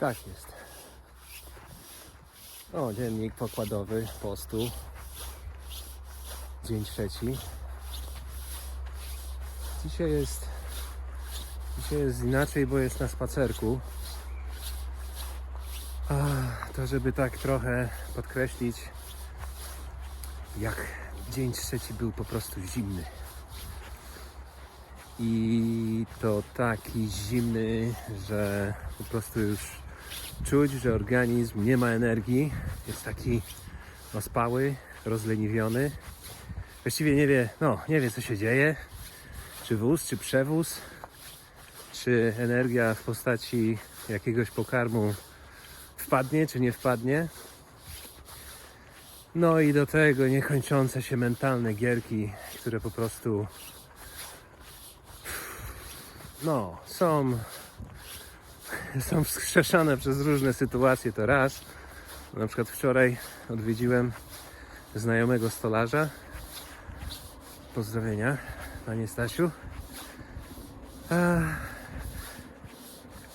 Tak jest. O, dziennik pokładowy postu. Dzień trzeci. Dzisiaj jest. Dzisiaj jest inaczej, bo jest na spacerku. A, to żeby tak trochę podkreślić, jak dzień trzeci był po prostu zimny. I to taki zimny, że po prostu już czuć, że organizm nie ma energii. Jest taki ospały, rozleniwiony. Właściwie nie wie, no, nie wie co się dzieje. Czy wóz, czy przewóz, czy energia w postaci jakiegoś pokarmu wpadnie, czy nie wpadnie. No i do tego niekończące się mentalne gierki, które po prostu no, są są wskrzeszane przez różne sytuacje to raz. Na przykład wczoraj odwiedziłem znajomego stolarza. Pozdrowienia, panie Stasiu.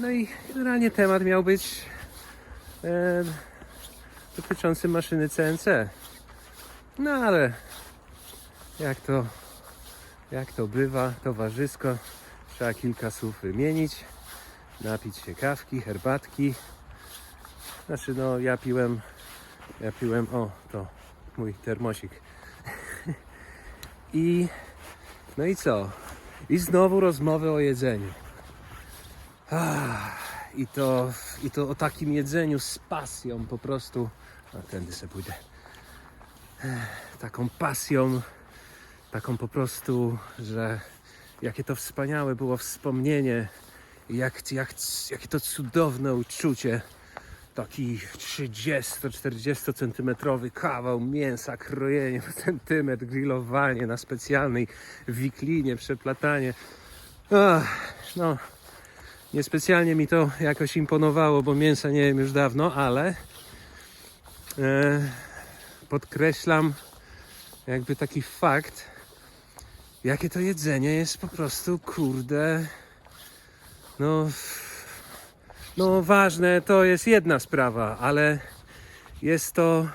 No i generalnie temat miał być e, dotyczący maszyny CNC. No ale jak to, jak to bywa, towarzysko, trzeba kilka słów wymienić napić się kawki, herbatki. Znaczy no ja piłem, ja piłem, o to mój termosik. I no i co? I znowu rozmowy o jedzeniu. I to, I to o takim jedzeniu z pasją po prostu. A tędy sobie pójdę. Taką pasją, taką po prostu, że jakie to wspaniałe było wspomnienie jak, jak, jakie to cudowne uczucie. Taki 30-40 centymetrowy kawał mięsa, krojenie w centymetr, grillowanie na specjalnej wiklinie, przeplatanie. Ach, no, niespecjalnie mi to jakoś imponowało, bo mięsa nie jem już dawno, ale e, podkreślam jakby taki fakt, jakie to jedzenie jest po prostu, kurde, no, no ważne to jest jedna sprawa, ale jest to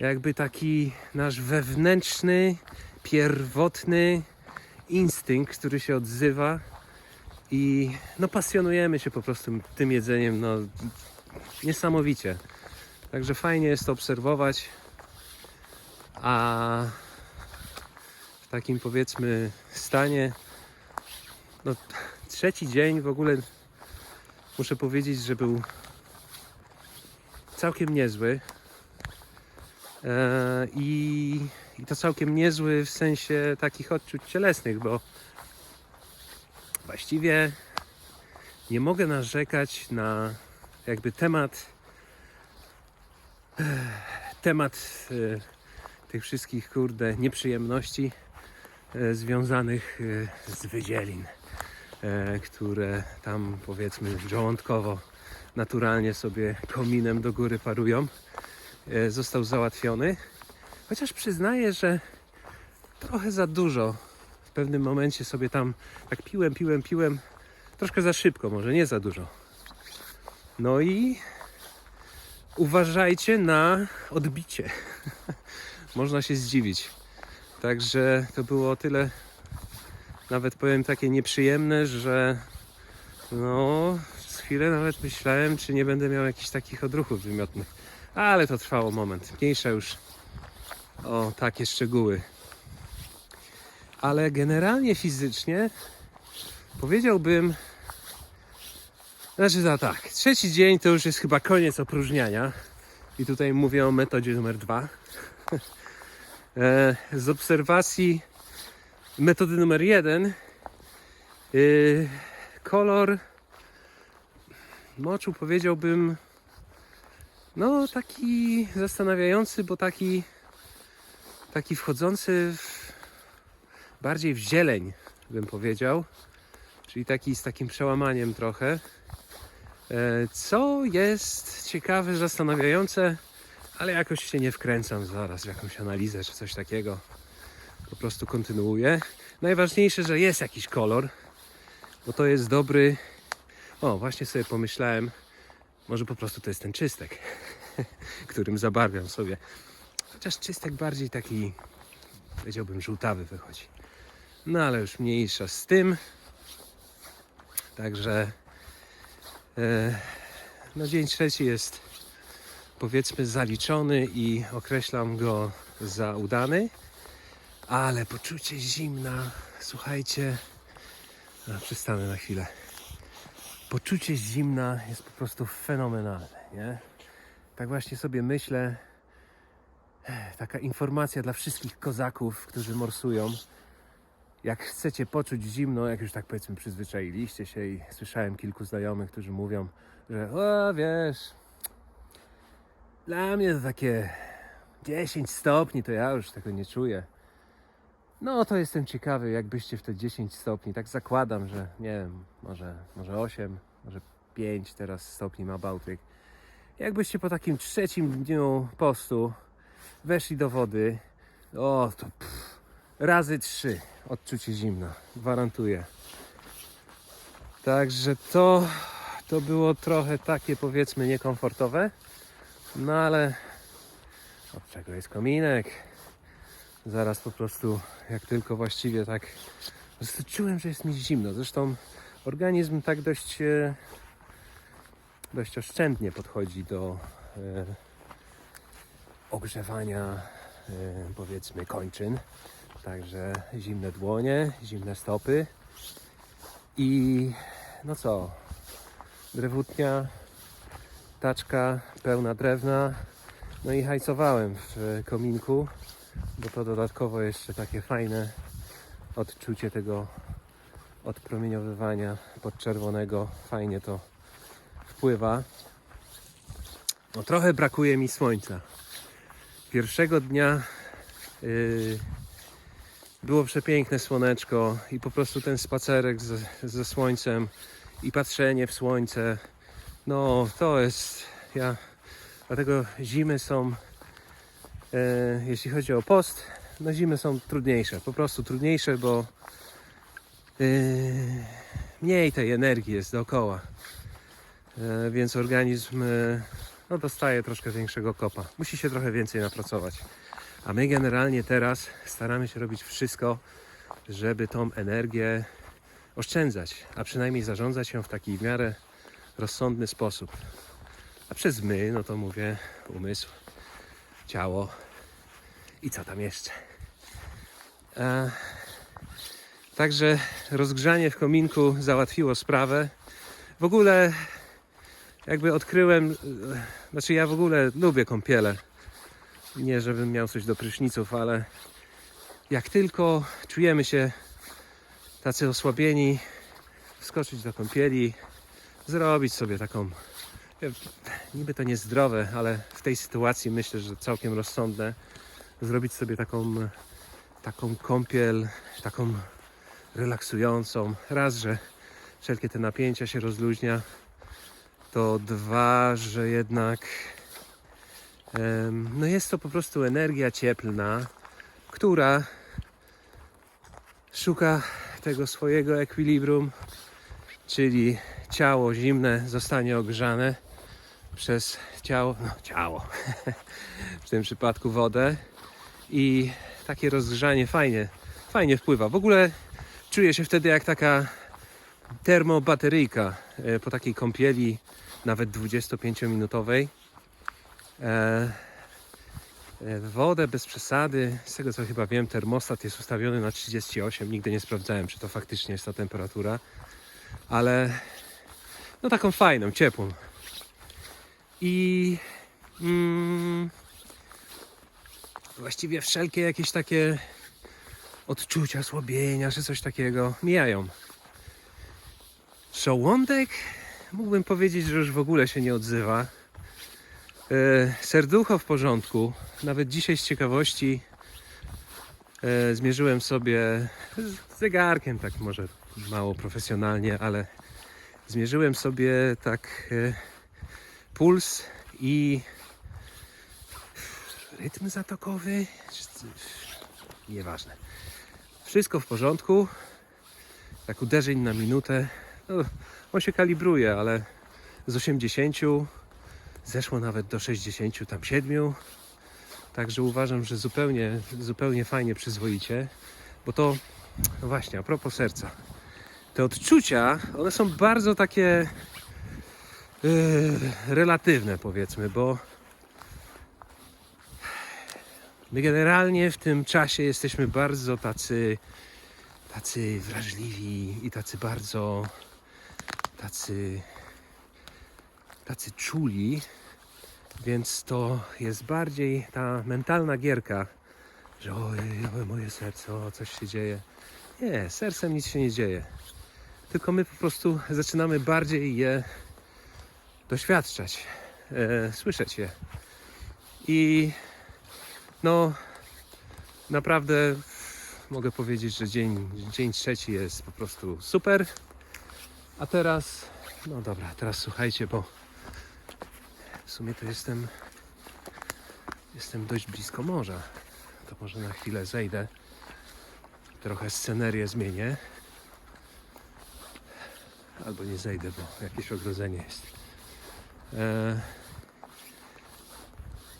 jakby taki nasz wewnętrzny, pierwotny instynkt, który się odzywa i no pasjonujemy się po prostu tym jedzeniem, no niesamowicie. Także fajnie jest to obserwować, a w takim powiedzmy stanie no, trzeci dzień w ogóle muszę powiedzieć, że był całkiem niezły. E, i, I to całkiem niezły w sensie takich odczuć cielesnych, bo właściwie nie mogę narzekać na jakby temat e, temat e, tych wszystkich kurde nieprzyjemności związanych z wydzielin które tam powiedzmy żołądkowo naturalnie sobie kominem do góry parują, e, został załatwiony. Chociaż przyznaję, że trochę za dużo w pewnym momencie sobie tam tak piłem, piłem, piłem, troszkę za szybko, może nie za dużo. No i uważajcie na odbicie. Można się zdziwić. Także to było o tyle nawet powiem takie nieprzyjemne, że no przez chwilę nawet myślałem, czy nie będę miał jakichś takich odruchów wymiotnych. Ale to trwało moment. Mniejsza już o takie szczegóły. Ale generalnie fizycznie powiedziałbym, znaczy za tak, trzeci dzień to już jest chyba koniec opróżniania. I tutaj mówię o metodzie numer dwa. E, Z obserwacji metody numer jeden. Yy, kolor moczu powiedziałbym no taki zastanawiający, bo taki taki wchodzący w, bardziej w zieleń bym powiedział, czyli taki z takim przełamaniem trochę. E, Co jest ciekawe, zastanawiające, ale jakoś się nie wkręcam zaraz w jakąś analizę czy coś takiego po prostu kontynuuję. Najważniejsze, że jest jakiś kolor, bo to jest dobry O, właśnie sobie pomyślałem, może po prostu to jest ten czystek, którym zabarwiam sobie. Chociaż czystek bardziej taki, powiedziałbym, żółtawy wychodzi. No ale już mniejsza z tym. Także e, no dzień trzeci jest powiedzmy zaliczony i określam go za udany. Ale poczucie zimna, słuchajcie, a, przystanę na chwilę. Poczucie zimna jest po prostu fenomenalne, nie? Tak właśnie sobie myślę, taka informacja dla wszystkich kozaków, którzy morsują. Jak chcecie poczuć zimno, jak już tak powiedzmy przyzwyczailiście się i słyszałem kilku znajomych, którzy mówią, że o wiesz, dla mnie to takie 10 stopni, to ja już tego nie czuję. No to jestem ciekawy, jakbyście w te 10 stopni, tak zakładam, że nie wiem, może, może 8, może 5 teraz stopni ma Bałtyk. Jakbyście po takim trzecim dniu postu weszli do wody, o to pff, razy 3 odczucie zimna, gwarantuję. Także to, to było trochę takie powiedzmy niekomfortowe, no ale od czego jest kominek? Zaraz po prostu, jak tylko właściwie tak. Czułem, że jest mi zimno. Zresztą organizm tak dość, e, dość oszczędnie podchodzi do e, ogrzewania, e, powiedzmy, kończyn. Także zimne dłonie, zimne stopy i no co, drewutnia, taczka pełna drewna, no i hajcowałem w kominku, bo to dodatkowo jeszcze takie fajne odczucie tego odpromieniowywania podczerwonego. Fajnie to wpływa. No trochę brakuje mi słońca. Pierwszego dnia yy, było przepiękne słoneczko i po prostu ten spacerek ze, słońcem i patrzenie w słońce. No to jest. Ja Dlatego zimy są, jeśli chodzi o post, no zimy są trudniejsze, po prostu trudniejsze, bo e, mniej tej energii jest dookoła, e, więc organizm e, no, dostaje troszkę większego kopa. Musi się trochę więcej napracować. A my generalnie teraz staramy się robić wszystko, żeby tą energię oszczędzać, a przynajmniej zarządzać ją w taki w miarę rozsądny sposób. A przez my, no to mówię umysł, ciało i co tam jeszcze. E, także rozgrzanie w kominku załatwiło sprawę. W ogóle jakby odkryłem, e, znaczy ja w ogóle lubię kąpiele. Nie żebym miał coś do pryszniców, ale jak tylko czujemy się tacy osłabieni, wskoczyć do kąpieli, zrobić sobie taką niby to niezdrowe, ale w tej sytuacji myślę, że całkiem rozsądne zrobić sobie taką, taką kąpiel, taką relaksującą. Raz, że wszelkie te napięcia się rozluźnia, to dwa, że jednak no jest to po prostu energia cieplna, która szuka tego swojego ekwilibrum, czyli ciało zimne zostanie ogrzane przez ciało, no ciało, w tym przypadku wodę i takie rozgrzanie fajnie, fajnie wpływa. W ogóle czuję się wtedy jak taka termobateryjka e, po takiej kąpieli, nawet 25-minutowej. E, e, wodę bez przesady, z tego co chyba wiem, termostat jest ustawiony na 38. Nigdy nie sprawdzałem, czy to faktycznie jest ta temperatura, ale no taką fajną, ciepłą. I mm, właściwie wszelkie jakieś takie odczucia, słabienia czy coś takiego mijają. Żołądek mógłbym powiedzieć, że już w ogóle się nie odzywa. E, serducho w porządku. Nawet dzisiaj z ciekawości e, zmierzyłem sobie z zegarkiem, tak może mało profesjonalnie, ale zmierzyłem sobie tak e, puls i rytm zatokowy. Nieważne. Wszystko w porządku. Tak uderzeń na minutę No, on się kalibruje, ale z 80 zeszło nawet do 60 tam 7. Także uważam, że zupełnie, zupełnie fajnie, przyzwoicie, bo to, no właśnie, a propos serca. Te odczucia, one są bardzo takie relatywne, powiedzmy, bo my generalnie w tym czasie jesteśmy bardzo tacy, tacy wrażliwi i tacy bardzo, tacy, tacy czuli, więc to jest bardziej ta mentalna gierka, że oj, oj moje serce, o, coś się dzieje. Nie, sercem nic się nie dzieje. Tylko my po prostu zaczynamy bardziej je doświadczać, e, słyszeć je. I no, naprawdę mogę powiedzieć, że dzień, dzień trzeci jest po prostu super. A teraz, no dobra, teraz słuchajcie, bo w sumie to jestem, jestem dość blisko morza. To może na chwilę zejdę, trochę scenerię zmienię. Albo nie zejdę, bo jakieś ogrodzenie jest. E,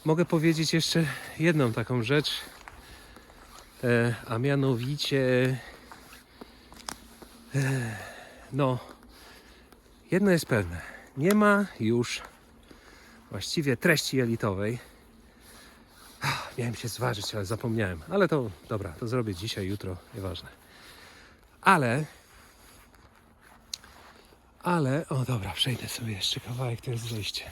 mogę powiedzieć jeszcze jedną taką rzecz, e, a mianowicie e, no jedno jest pewne, nie ma już właściwie treści jelitowej. Ach, Miałem się zważyć, ale zapomniałem. Ale to dobra, to zrobię dzisiaj, jutro, nieważne. Ale, ale, o dobra, przejdę sobie jeszcze kawałek, to jest zejście.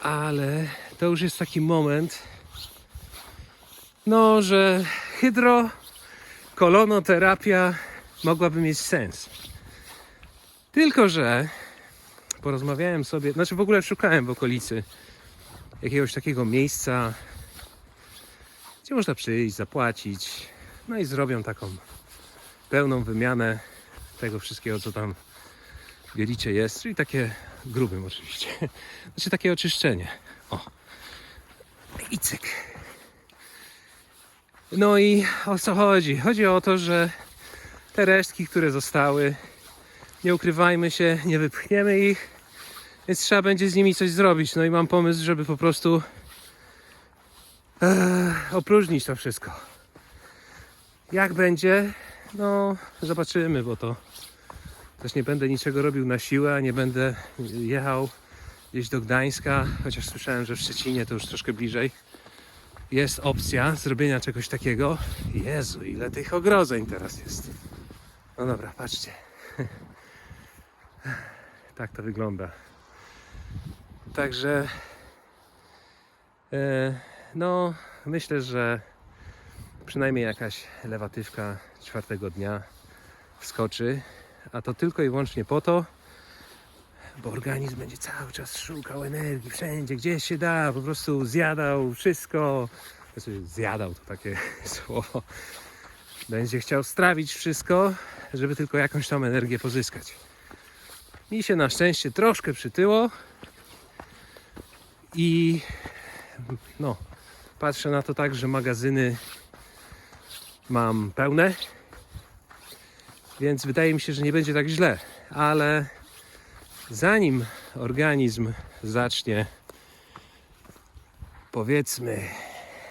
Ale to już jest taki moment, no, że hydrokolonoterapia mogłaby mieć sens. Tylko, że porozmawiałem sobie, znaczy w ogóle szukałem w okolicy jakiegoś takiego miejsca, gdzie można przyjść, zapłacić, no i zrobią taką pełną wymianę tego wszystkiego, co tam w jelicie jest, czyli takie grubym oczywiście. Znaczy takie oczyszczenie. O. I cyk. No i o co chodzi? Chodzi o to, że te resztki, które zostały, nie ukrywajmy się, nie wypchniemy ich, więc trzeba będzie z nimi coś zrobić. No i mam pomysł, żeby po prostu e, opróżnić to wszystko. Jak będzie? No, zobaczymy, bo to też nie będę niczego robił na siłę, nie będę jechał gdzieś do Gdańska, chociaż słyszałem, że w Szczecinie to już troszkę bliżej. Jest opcja zrobienia czegoś takiego. Jezu, ile tych ogrodzeń teraz jest. No dobra, patrzcie. Tak to wygląda. Także e, no myślę, że przynajmniej jakaś lewatywka czwartego dnia wskoczy, a to tylko i wyłącznie po to, bo organizm będzie cały czas szukał energii wszędzie, gdzie się da, po prostu zjadał wszystko. Znaczy, zjadał to takie słowo. Będzie chciał strawić wszystko, żeby tylko jakąś tam energię pozyskać. Mi się na szczęście troszkę przytyło i no, patrzę na to tak, że magazyny mam pełne, więc wydaje mi się, że nie będzie tak źle, ale zanim organizm zacznie powiedzmy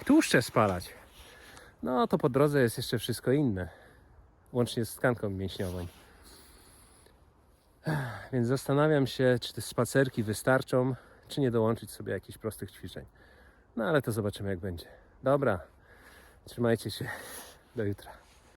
tłuszcze spalać, no to po drodze jest jeszcze wszystko inne, łącznie z tkanką mięśniową. Więc zastanawiam się, czy te spacerki wystarczą, czy nie dołączyć sobie jakichś prostych ćwiczeń. No ale to zobaczymy jak będzie. Dobra, trzymajcie się. Do jutra.